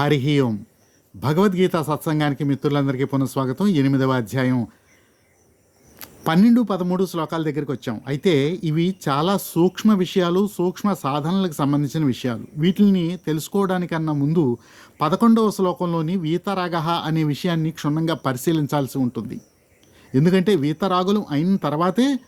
హరి ఓం. భగవద్గీత సత్సంగానికి మిత్రులందరికీ పునఃస్వాగతం. ఎనిమిదవ అధ్యాయం. పన్నెండు పదమూడు శ్లోకాల దగ్గరికి వచ్చాం. అయితే ఇవి చాలా సూక్ష్మ విషయాలు సూక్ష్మ సాధనలకు సంబంధించిన విషయాలు. వీటిని తెలుసుకోవడానికన్నా ముందు పదకొండవ శ్లోకంలోని వీతరాగ అనే విషయాన్ని క్షుణ్ణంగా పరిశీలించాల్సి ఉంటుంది. ఎందుకంటే వీతరాగులు అయిన తర్వాతే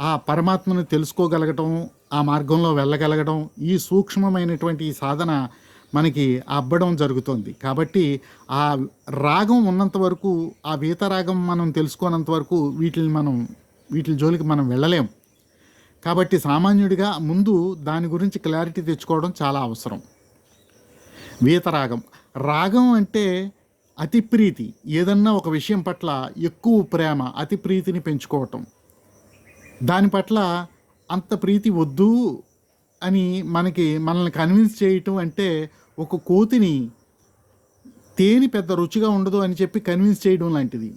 ఆ పరమాత్మను తెలుసుకోగలగటం ఆ మార్గంలో వెళ్ళగలగడం ఈ సూక్ష్మమైనటువంటి సాధన మనకి అబ్బడం జరుగుతుంది. కాబట్టి ఆ రాగం ఉన్నంత వరకు ఆ వీతరాగం మనం తెలుసుకోనంత వరకు వీటిని మనం వీటి జోలికి మనం వెళ్ళలేం. కాబట్టి సామాన్యుడిగా ముందు దాని గురించి క్లారిటీ తెచ్చుకోవడం చాలా అవసరం. వీతరాగం రాగం అంటే అతి ప్రీతి. ఏదన్నా ఒక విషయం పట్ల ఎక్కువ ప్రేమ అతి ప్రీతిని పెంచుకోవటం. దాని పట్ల అంత ప్రీతి వద్దు అని మనకి మనల్ని కన్విన్స్ చేయటం అంటే ఒక కోతిని తేనె పెద్ద రుచిగా ఉండదు అని చెప్పి కన్విన్స్ చేయడం లాంటిది.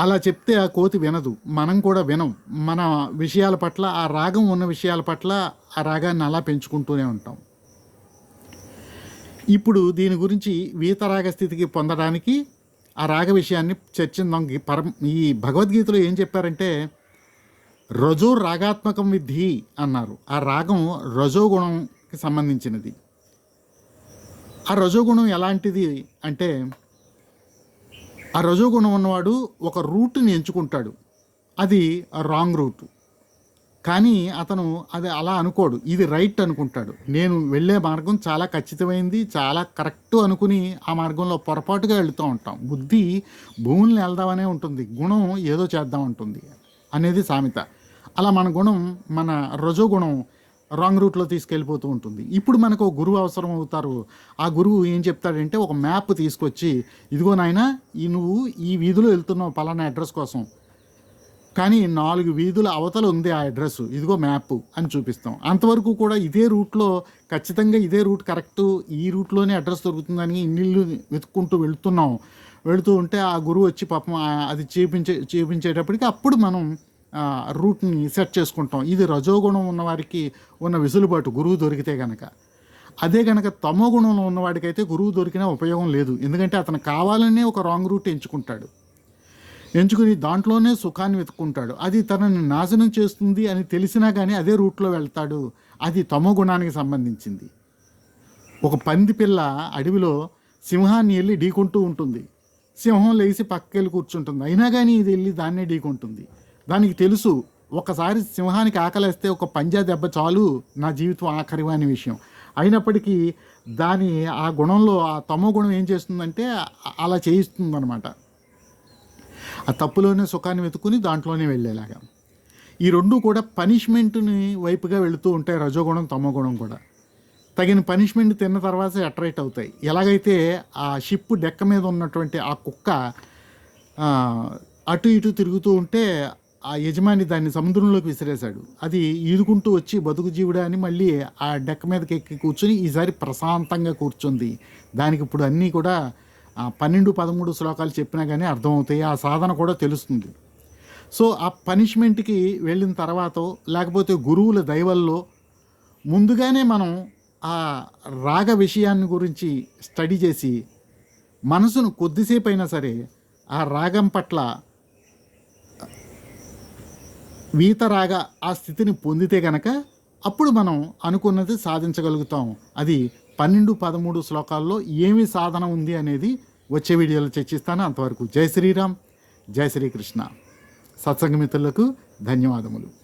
అలా చెప్తే ఆ కోతి వినదు. మనం కూడా వినం. మన విషయాల పట్ల ఆ రాగం ఉన్న విషయాల పట్ల ఆ రాగాన్ని అలా పెంచుకుంటూనే ఉంటాం. ఇప్పుడు దీని గురించి వీతరాగ స్థితికి పొందడానికి ఆ రాగ విషయాన్ని చర్చిందాం పరం ఈ భగవద్గీతలో ఏం చెప్పారంటే రజో రాగాత్మకం విద్ధి అన్నారు. ఆ రాగం రజోగుణంకి సంబంధించినది. ఆ రజోగుణం ఎలాంటిది అంటే ఆ రజోగుణం ఉన్నవాడు ఒక రూట్ని ఎంచుకుంటాడు. అది రాంగ్ రూట్. కానీ అతను అది అలా అనుకోడు. ఇది రైట్ అనుకుంటాడు. నేను వెళ్ళే మార్గం చాలా ఖచ్చితమైంది చాలా కరెక్ట్ అనుకుని ఆ మార్గంలో పొరపాటుగా వెళుతూ ఉంటాం. బుద్ధి భూముల్ని వెళ్దామనే ఉంటుంది. గుణం ఏదో చేద్దాం ఉంటుంది అనేది సామెత. అలా మన గుణం మన రజోగుణం రాంగ్ రూట్లో తీసుకెళ్ళిపోతూ ఉంటుంది. ఇప్పుడు మనకు ఒక గురువు అవసరం అవుతారు ఆ గురువు ఏం చెప్తాడంటే ఒక మ్యాప్ తీసుకొచ్చి ఇదిగో నాయన ఈ నువ్వు ఈ వీధిలో వెళ్తున్నావు పలానా అడ్రస్ కోసం. కానీ నాలుగు వీధుల అవతల ఉంది ఆ అడ్రస్ ఇదిగో మ్యాప్ అని చూపిస్తాం. అంతవరకు కూడా ఇదే రూట్లో ఖచ్చితంగా ఇదే రూట్ కరెక్ట్. ఈ రూట్లోనే అడ్రస్ దొరుకుతుందని ఇన్నిళ్ళు వెతుక్కుంటూ వెళుతున్నాం. వెళుతూ ఉంటే ఆ గురువు వచ్చి పాపం అది చూపించే చూపించేటప్పటికి అప్పుడు మనం రూట్ని సెట్ చేసుకుంటాం. ఇది రజోగుణం ఉన్నవారికి ఉన్న విసులుబాటు గురువు దొరికితే గనక. అదే గనక తమో గుణంలో ఉన్నవాడికైతే గురువు దొరికినా ఉపయోగం లేదు. ఎందుకంటే అతను కావాలనే ఒక రాంగ్ రూట్ ఎంచుకుంటాడు. ఎంచుకుని దాంట్లోనే సుఖాన్ని వెతుక్కుంటాడు. అది తనని నాశనం చేస్తుంది అని తెలిసినా కానీ అదే రూట్లో వెళ్తాడు. అది తమో గుణానికి సంబంధించింది. ఒక పంది పిల్ల అడవిలో సింహాన్ని వెళ్ళి ఢీకొంటూ ఉంటుంది. సింహం లేచి పక్కకెళ్ళి కూర్చుంటుంది. అయినా కానీ ఇది వెళ్ళి దాన్నే ఢీకొంటుంది. దానికి తెలుసు ఒకసారి సింహానికి ఆకలేస్తే ఒక పంజా దెబ్బ చాలు నా జీవితం ఆఖరి అనే విషయం. అయినప్పటికీ దాని ఆ గుణంలో ఆ తమో గుణం ఏం చేస్తుందంటే అలా చేయిస్తుందన్నమాట. ఆ తప్పులోనే సుఖాన్ని వెతుకుని దాంట్లోనే వెళ్ళేలాగా. ఈ రెండు కూడా పనిష్మెంట్ని వైపుగా వెళుతూ ఉంటాయి రజోగుణం తమోగుణం కూడా. తగిన పనిష్మెంట్ తిన్న తర్వాత అట్రాక్ట్ అవుతాయి. ఎలాగైతే ఆ షిప్ డెక్క మీద ఉన్నటువంటి ఆ కుక్క అటు ఇటు తిరుగుతూ ఉంటే ఆ యజమాని దాన్ని సముద్రంలోకి విసిరేశాడు. అది ఈదుకుంటూ వచ్చి బతుకు జీవుడా అని మళ్ళీ ఆ డెక్క మీదకి ఎక్కి కూర్చుని ఈసారి ప్రశాంతంగా కూర్చుంది. దానికి ఇప్పుడు అన్నీ కూడా పన్నెండు పదమూడు శ్లోకాలు చెప్పినా కానీ అర్థమవుతాయి. ఆ సాధన కూడా తెలుస్తుంది. సో ఆ పనిష్మెంట్కి వెళ్ళిన తర్వాత లేకపోతే గురువుల దైవల్లో ముందుగానే మనం ఆ రాగ విషయాన్ని గురించి స్టడీ చేసి మనసును కొద్దిసేపు అయినా సరే ఆ రాగం పట్ల వీతరాగా ఆ స్థితిని పొందితే గనక అప్పుడు మనం అనుకున్నది సాధించగలుగుతాం. అది పన్నెండు పదమూడు శ్లోకాల్లో ఏమి సాధన ఉంది అనేది వచ్చే వీడియోలో చర్చిస్తాను. అంతవరకు జై శ్రీరామ్ జై శ్రీకృష్ణ. సత్సంగమిత్రులకు ధన్యవాదములు.